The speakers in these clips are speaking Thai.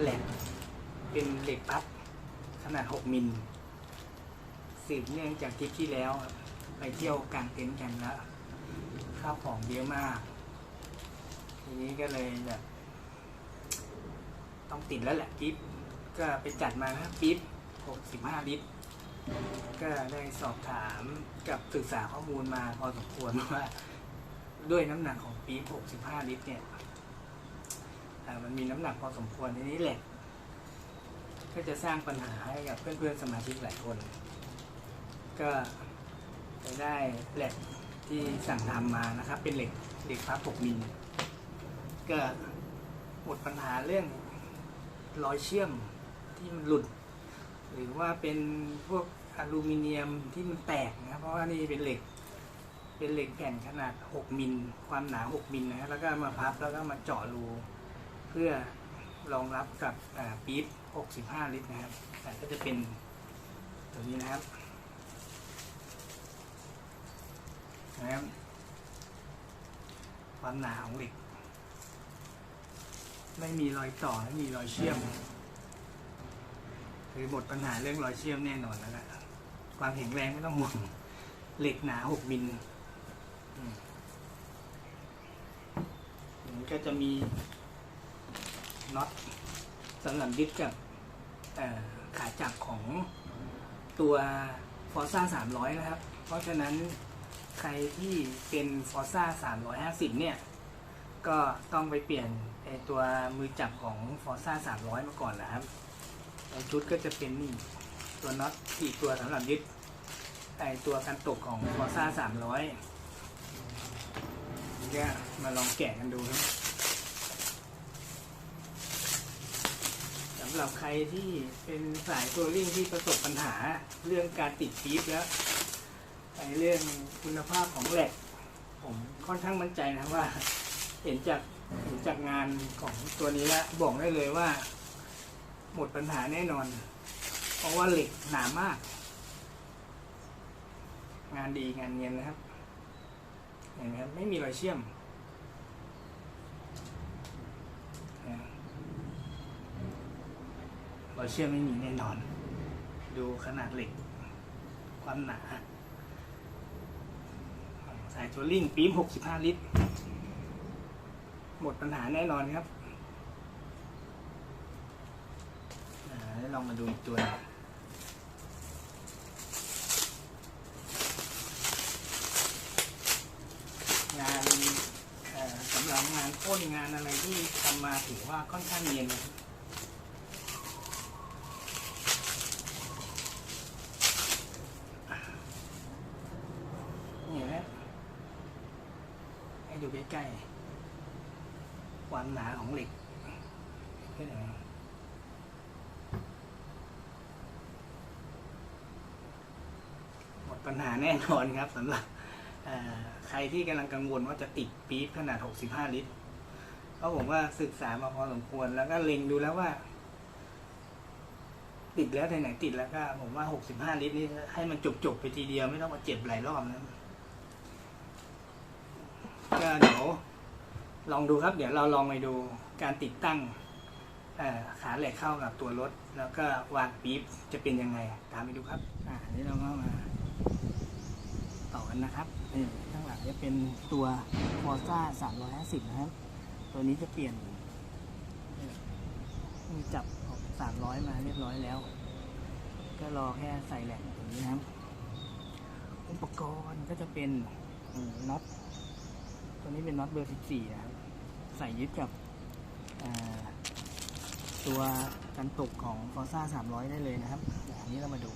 แหลกเป็นเหล็กปั๊บขนาด 6 มิลสืบเนื่องจากทริปที่แล้ว ไปเที่ยวกลางเต็นท์กันแล้วข้าวของเยอะมาก ทีนี้ก็เลยแบบต้องติดแล้วแหละปิ๊บก็ไปจัดมาครับปิ๊บ65ลิตรก็ได้สอบถามกับศึกษาข้อมูลมาพอสมควรว่า ด้วยน้ำหนักของปี๊บ65 ลิตรเนี่ย มันมีน้ำหนักพอสมควรทีนี้แหละก็จะสร้างปัญหาให้กับเพื่อนๆสมาชิกหลายคน ก็ไปได้แหลกที่สั่งทำมานะครับ เป็นเหล็กเหล็กพับ6มิลก็หมดปัญหาเรื่องรอยเชื่อมที่มันหลุด หรือว่าเป็นพวกอลูมิเนียมที่มันแตกนะเพราะว่านี่เป็นเหล็ก เป็นเหล็กแผ่นขนาด 6มิลความหนา 6มิลนะแล้วก็มาพับแล้วก็มาเจาะรู พื่อรองรับกับปี๊บ65 ลิตรนะครับแต่ก็จะเป็นตัวนี้นะครับนะครับ ความหนาของเหล็ก ไม่มีรอยต่อไม่มีรอยเชื่อม คือหมดปัญหาเรื่องรอยเชื่อมแน่นอนแล้วนะความแข็งแรงไม่ต้องห่วงเหล็กหนา 6 มิลมันก็จะมี น็อตสำหรับยึดกับขาจับของตัวฟอร์ซ่า300 นะครับ เพราะฉะนั้นใครที่เป็นฟอร์ซ่า350 เนี่ย ก็ต้องไปเปลี่ยนไอตัวมือจับของฟอร์ซ่า300 มาก่อนนะครับในชุดก็จะเป็นนี่ตัวน็อตสี่ตัวสำหรับยึดไอตัวกันตกของฟอร์ซ่าสามร้อยก็มาลองแกะกันดูครับำหรับใครที่เป็นสายตัวริ่งที่ประสบปัญหาเรื่องการติดปี๊บแล้วไอเรื่องคุณภาพของแหลกผมค่อนข้างมั่นใจนะว่า เห็นจากเห็นจากงานของตัวนี้แล้วบอกได้เลยว่า หมดปัญหาแน่นอน เพราะว่าเหล็กหนามาก งานดีงานเนียนนะครับเห็นไหมครับไม่มีรอยเชื่อมนะ เรอยเชื่อไม่มีแน่นอน ดูขนาดเหล็ก ความหนาสายตัวลิงปี๊ม65 ลิตร หมดปัญหาแน่นอนครับอ่าแล้วลองมาดูอีกตัวงงานเอ่อสำหรับงานพ่นงานอะไรที่ทำมาถือว่าค่อนข้างเนียนนะครับนี่เห็นไหม ให้ดูใกล้ๆความหนาของเหล็กเห็นไหมหมดปัญหาแน่นอนครับสำหรับใครที่กำลังกังวลว่าจะติดปี๊บขนาด 65 ลิตรเพราะผมว่าศึกษามาพอสมควร แล้วก็เล็งดูแล้วว่า ติดแล้วไหนๆติดแล้วก็ ผมว่า 65 ลิตรนี่ให้มันจบๆไปทีเดียวไม่ต้องมาเจ็บหลายรอบนะ เดี๋ยวลองดูครับ เดี๋ยวเราลองไปดูการติดตั้งขาเหล็กเข้ากับตัวรถ แล้วก็วางปี๊บจะเป็นยังไง ตามไปดูครับ อ่านี่เราก็มาต่อกันนะครับนี่ข้างหลังจะเป็นตัว Forza 350 นะครับ ตัวนี้จะเปลี่ยนมือจับของ300 มาเรียบร้อยแล้ว ก็รอแค่ใส่แหลกตรงนี้นะครับ อุปกรณ์ก็จะเป็นน็อต ตัวนี้เป็นน็อตเบอร์ 14 นะครับ ใส่ยึดกับตัวกันตกของฟอร์ซ่า300 ได้เลยนะครับ อันนี้เรามาดู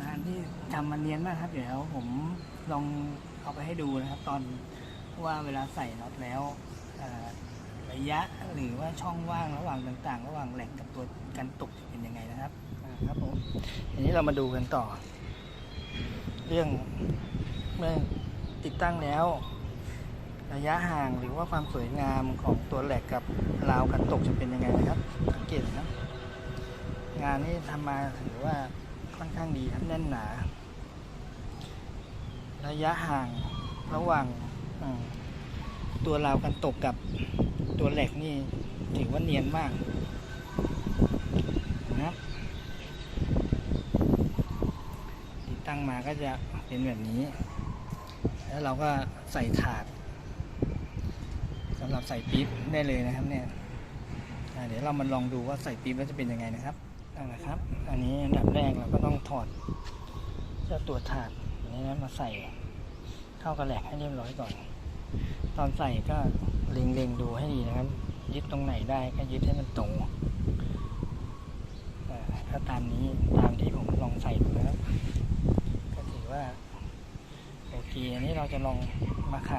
งานที่ทำ มันเนียนมากครับเดี๋ยวผมลองเอาไปให้ดูนะครับ ตอนว่าเวลาใส่น็อตแล้วระยะหรือว่าช่องว่างระหว่างต่างๆ ระหว่างแหลกกับตัวกันตกจะเป็นยังไงนะครับครับผมทีนี้เรามาดูกันต่อ เรื่องเมื่อติดตั้งแล้ว ระยะห่างหรือว่าความสวยงามของตัวแหลกกับราวกันตกจะเป็นยังไงนะครับสังเกตนะงานนี้ทำมาถือว่าค่อนข้างดีครับแน่นหนา ระยะห่างระหว่างตัวราวกันตกกับตัวแหลกนี่ถือว่าเนียนมากนะครับติดตั้งมาก็จะเป็นแบบนี้ แล้วเราก็ใส่ถาดสำหรับใส่ปี๊บได้เลยนะครับเนี่ยเดี๋ยวเรามาลองดูว่าใส่ปี๊บแล้วจะเป็นยังไงนะครับเอาละครับ อันนี้อันดับแรกเราก็ต้องถอดเจ้าตัวถาดอันนี้มาใส่ เข้ากับแหลกให้เรียบร้อยก่อน ตอนใส่ก็เล็งๆดูให้ดีนะครับ ยึดตรงไหนได้ก็ยึดให้มันตรงอ่าตามนี้ตามที่ผมลองใส่ดูนะครับก็ถือว่าโอเคอันนี้เราจะลองมาไข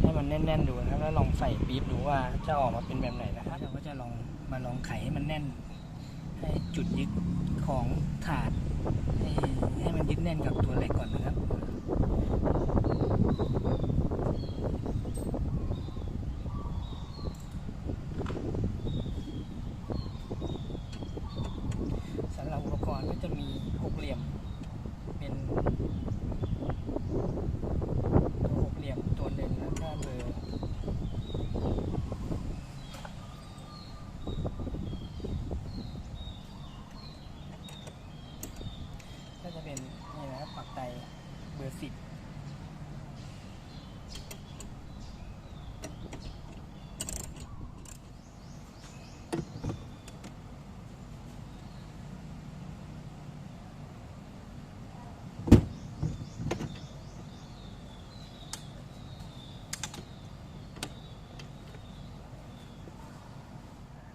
ให้มันแน่นๆดูนะครับแล้วลองใส่ปี๊บดูว่าจะออกมาเป็นแบบไหนนะครับเราก็จะลองมาลองไขให้มันแน่น ให้จุดยึดของถาดให้ให้มันยึดแน่นกับ สำหรับอุปกรณ์ก็จะมีหกเหลี่ยม เป็นตัวหกเหลี่ยมตัวหนึ่งแล้วก็เบอร์ก็จะเป็นนี่นะครับปักไตเบ อร์สิบน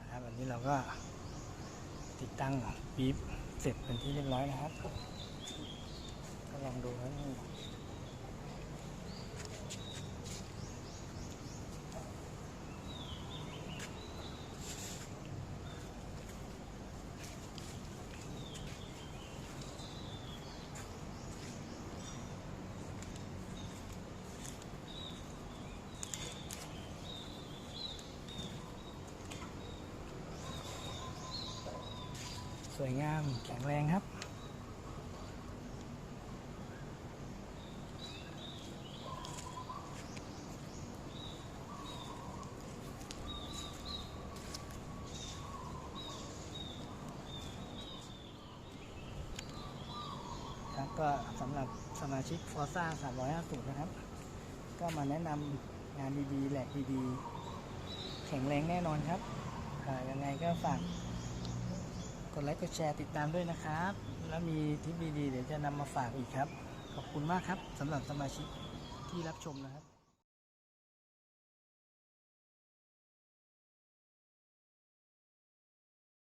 ะครับวันนี้เราก็ติดตั้งปี๊บเสร็จเป็นที่เรียบร้อยนะครับ ก็ลองดูครับนี่สวยงามแข็งแรงครับ ครับ ก็สำหรับสมาชิกฟอร์ซ่า350 นะครับ ก็มาแนะนำงานดีๆ แหลกดีๆ แข็งแรงแน่นอนครับยังไงก็ฝากกดไลค์กดแชร์ติดตามด้วยนะครับ แล้วมีทิปดีๆเดี๋ยวจะนำมาฝากอีกครับ ขอบคุณมากครับสำหรับสมาชิกที่รับชมนะครับ